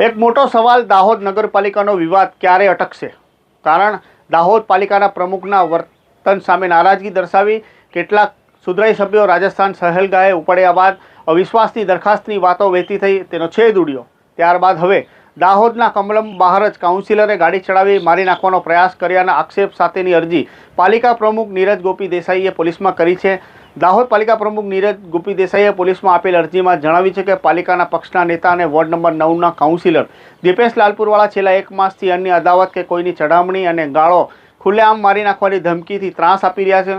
એક મોટો સવાલ દાહોદ નગરપાલિકાનો વિવાદ ક્યારે અટકશે? કારણ દાહોદ પાલિકાના પ્રમુખના વર્તન સામે નારાજગી દર્શાવી કેટલાક સુધરાઈ સભ્યો રાજસ્થાન સહેલગાહે ઉપડ્યા બાદ અવિશ્વાસની દરખાસ્તની વાતો વહેતી થઈ, તેનો છેદ ઉડ્યો. ત્યારબાદ હવે દાહોદના કમલમ બહાર જ કાઉન્સિલરે ગાડી ચડાવી મારી નાખવાનો પ્રયાસ કર્યાના આક્ષેપ સાથેની અરજી પાલિકા પ્રમુખ નીરજ ગોપી દેસાઈએ પોલીસમાં કરી છે. દાહોદ પાલિકા પ્રમુખ નીરજ ગોપી દેસાઈએ પોલીસમાં આપેલ અરજીમાં જણાવ્યું છે કે પાલિકાના પક્ષના નેતા અને વોર્ડ નંબર નવના કાઉન્સિલર દીપેશ લાલપુરવાળા છેલ્લા એક માસથી અન્ય અદાવત કે કોઈની ચડામણી અને ગાળો ખુલ્લેઆમ મારી નાખવાની ધમકીથી ત્રાસ આપી રહ્યા છે.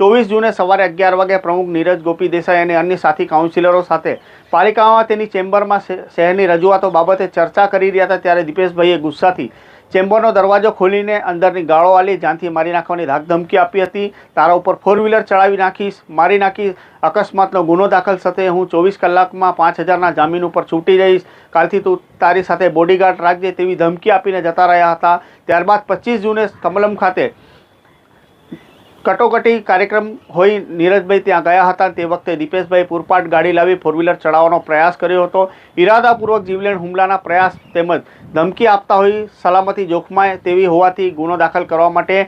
ચોવીસ જૂને સવારે અગિયાર વાગે પ્રમુખ નીરજ ગોપી દેસાઈ અને અન્ય સાથી કાઉન્સિલરો સાથે પાલિકામાં તેની ચેમ્બરમાં શહેરની રજૂઆતો બાબતે ચર્ચા કરી રહ્યા હતા ત્યારે દીપેશભાઈએ ગુસ્સાથી ચેમ્બરનો દરવાજો ખોલીને અંદરની ગાળો આલી જાનથી મારી નાખવાની ધમકી આપી હતી. તારા ઉપર ફોર વ્હીલર ચડાવી નાખીશ, મારી નાખી અકસ્માતનો ગુનો દાખલ સાથે હું ચોવીસ કલાકમાં પાંચ હજારના જામીન ઉપર છૂટી જઈશ. કાલથી તું તારી સાથે બોડીગાર્ડ રાખજે તેવી ધમકી આપીને જતા રહ્યા હતા. ત્યારબાદ પચીસ જૂને કમલમ ખાતે કટોકટી કાર્યક્રમ હોઈ નીરજભાઈ ત્યાં ગયા હતા તે વખતે દીપેશભાઈ પૂરપાટ ગાડી લાવી ફોર વ્હીલર ચડાવવાનો પ્રયાસ કર્યો હતો. ઇરાદાપૂર્વક જીવલેણ હુમલાના પ્રયાસ તેમજ ધમકી આપતા હોઈ સલામતી જોખમાય તેવી હોવાથી ગુનો દાખલ કરવા માટે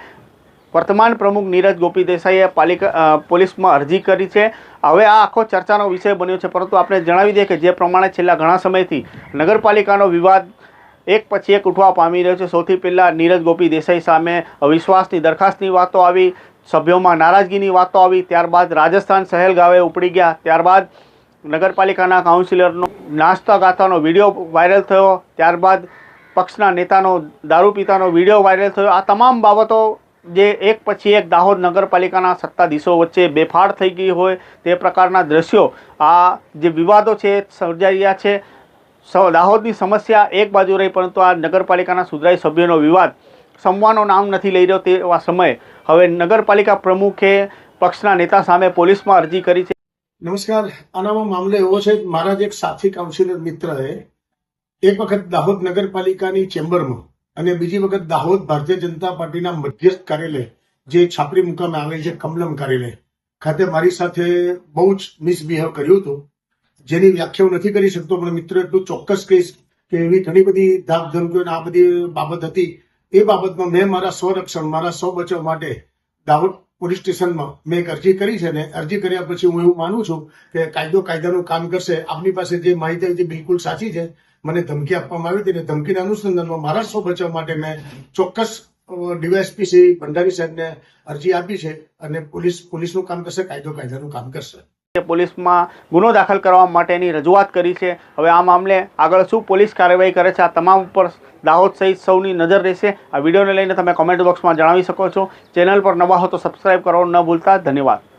વર્તમાન પ્રમુખ નીરજ ગોપી દેસાઈએ પાલિકા પોલીસમાં અરજી કરી છે. હવે આ આખો ચર્ચાનો વિષય બન્યો છે, પરંતુ આપણે જણાવી દઈએ કે જે પ્રમાણે છેલ્લા ઘણા સમયથી નગરપાલિકાનો વિવાદ એક પછી એક ઉઠવા પામી રહ્યો છે. સૌથી પહેલાં નીરજ ગોપી દેસાઈ સામે અવિશ્વાસની દરખાસ્તની વાતો આવી, સભ્યોમાં નારાજગીની વાતો આવી, ત્યારબાદ રાજસ્થાન સહેલ ગાવે ઉપડી ગયા. ત્યારબાદ નગરપાલિકાના કાઉન્સિલરનો નાસ્તા ગાતાનો વીડિયો વાયરલ થયો. ત્યારબાદ પક્ષના નેતાનો, દારૂ પીતાનો વીડિયો વાયરલ થયો. આ તમામ બાબતો જે એક પછી એક દાહોદ નગરપાલિકાના સત્તાધીશો વચ્ચે બેફાડ થઈ ગઈ હોય તે પ્રકારના દ્રશ્યો, આ જે વિવાદો છે, સર્જાઈ રહ્યા છે દાહોદની સમસ્યા એક બાજુ રહી, પરંતુ આ નગરપાલિકાના સુધરાઈ સભ્યોનો વિવાદ સમવાનો નામ નથી લઈ રહ્યો તેવા સમયે હવે નગરપાલિકા પ્રમુખે પક્ષના નેતા સામે પોલીસમાં અરજી કરી છે. નમસ્કાર. આનામાં મામલો એવો છે, મારા જ એક સાથી કાઉન્સિલર મિત્રએ એક વખત દાહોદ નગરપાલિકાની ચેમ્બરમાં અને બીજી વખત દાહોદ ભારતીય જનતા પાર્ટીના મધ્યસ્થ કાર્યાલય, જે છાપરી મુકામે આવેલ છે, કમલમ કાર્યાલય ખાતે મારી સાથે બહુ જ મિસબિહેવ કર્યું હતું. જેની વ્યાખ્યાઓ નથી કરી શકતો, પણ મિત્ર, એટલું ચોક્કસ કહીશ કે એવી ઘણી બધી ધાક ધમકીઓ આ બધી બાબત હતી. એ બાબતમાં મેં મારા સ્વરક્ષણ, મારા સ્વ બચાવ માટે દાહોદ પોલીસ સ્ટેશનમાં મેં એક અરજી કરી છે ને અરજી કર્યા પછી હું એવું માનું છું કે કાયદો કાયદાનું કામ કરશે. આપની પાસે જે માહિતી હતી બિલકુલ સાચી છે. મને ધમકી આપવામાં આવી હતી અને ધમકીના અનુસંધાનમાં મારા સ્વ બચાવ માટે મેં ચોક્કસ ડીવાયએસપી શ્રી ભંડારી સાહેબને અરજી આપી છે અને પોલીસ, પોલીસનું કામ કરશે, કાયદો કાયદાનું કામ કરશે. પોલીસમાં ગુનો દાખલ કરવા માટેની રજૂઆત કરી છે. હવે આ મામલે આગળ શું પોલીસ કાર્યવાહી કરે છે? આ તમામ ઉપર દાહોદ સહિત સૌની નજર રહેશે. આ વિડીયોને લઈને તમે કોમેન્ટ બોક્સમાં જણાવી શકો છો. ચેનલ પર નવા હો તો સબસ્ક્રાઈબ કરવાનું ન ભૂલતા. ધન્યવાદ.